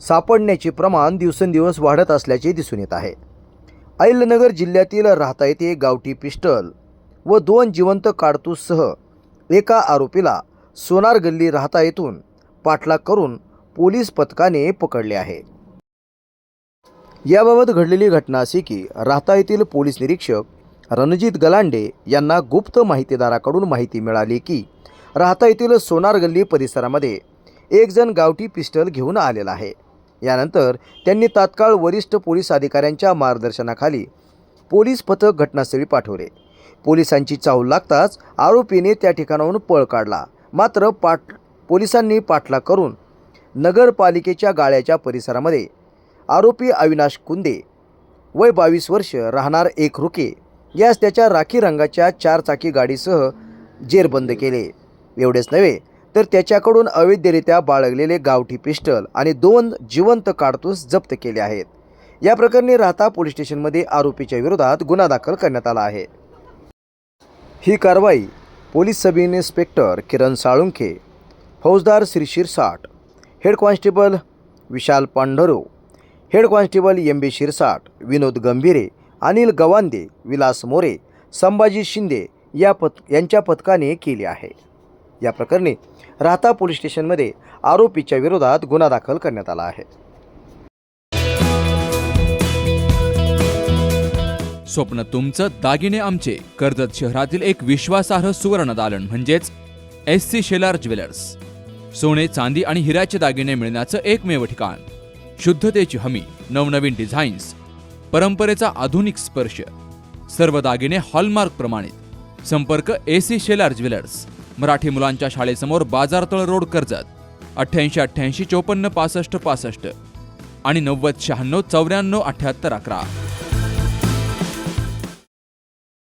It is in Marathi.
सापडण्याचे प्रमाण दिवसेंदिवस वाढत असल्याचे दिसून येत आहे. अहिलनगर जिल्ह्यातील राहता येथे गावठी पिस्टल व दोन जिवंत काडतूससह एका आरोपीला सोनार गल्ली राहता येथून पाठलाग करून पोलीस पथकाने पकडले आहे. याबाबत घडलेली घटना अशी की राहता येथील पोलीस निरीक्षक रणजित गलांडे यांना गुप्त माहितीदाराकडून माहिती मिळाली की राहता येथील सोनार गल्ली परिसरामध्ये एक जण गावठी पिस्टल घेऊन आलेला आहे. यानंतर त्यांनी तात्काळ वरिष्ठ पोलीस अधिकाऱ्यांच्या मार्गदर्शनाखाली पोलीस पथक घटनास्थळी पाठवले. पोलिसांची चाहूल लागताच आरोपीने त्या ठिकाणाहून पळ काढला. मात्र पाठ पोलिसांनी पाठलाग करून नगरपालिकेच्या गाळ्याच्या परिसरामध्ये आरोपी अविनाश कुंदे वय बावीस वर्ष राहणार एक रुके. यास त्याच्या राखी रंगाच्या चारचाकी गाडीसह जेरबंद केले. एवढेच नव्हे तर त्याच्याकडून अवैधरित्या बाळगलेले गावठी पिस्टल आणि दोन जिवंत काडतूस जप्त केले आहेत. या प्रकरणी राहता पोलीस स्टेशनमध्ये आरोपीच्या विरोधात गुन्हा दाखल करण्यात आला आहे. ही कारवाई police sub inspector Kiran Salunkhe फौजदार Shri Shirsat head constable Vishal Pandharo head constable M B Shirsat Vinod Gambhire Anil Gawande Vilas More Sambhaji Shinde या पथ यांच्या पथकाने केली आहे. या प्रकरणी राहता पोलीस स्टेशनमध्ये आरोपीच्या विरोधात गुन्हा दाखल करण्यात आला आहे. स्वप्न तुमचं दागिने आमचे. कर्जत शहरातील एक विश्वासार्ह सुवर्ण दालन म्हणजेच एस सी शेलार ज्वेलर्स. सोने चांदी आणि हिऱ्याचे दागिने मिळण्याचं एकमेव ठिकाण. शुद्धतेची हमी नवनवीन डिझाईन्स परंपरेचा आधुनिक स्पर्श. सर्व दागिने हॉलमार्क प्रमाणित. संपर्क एसी शेलार ज्वेलर्स. मराठी मुलांच्या शाळेसमोर बाजारतळ रोड कर्जत. अठ्ठ्याऐंशी अठ्ठ्याऐंशी चोपन्न पासष्ट पासष्ट आणि नव्वद शहाण्णव चौऱ्याण्णव अठ्ठ्याहत्तर अकरा.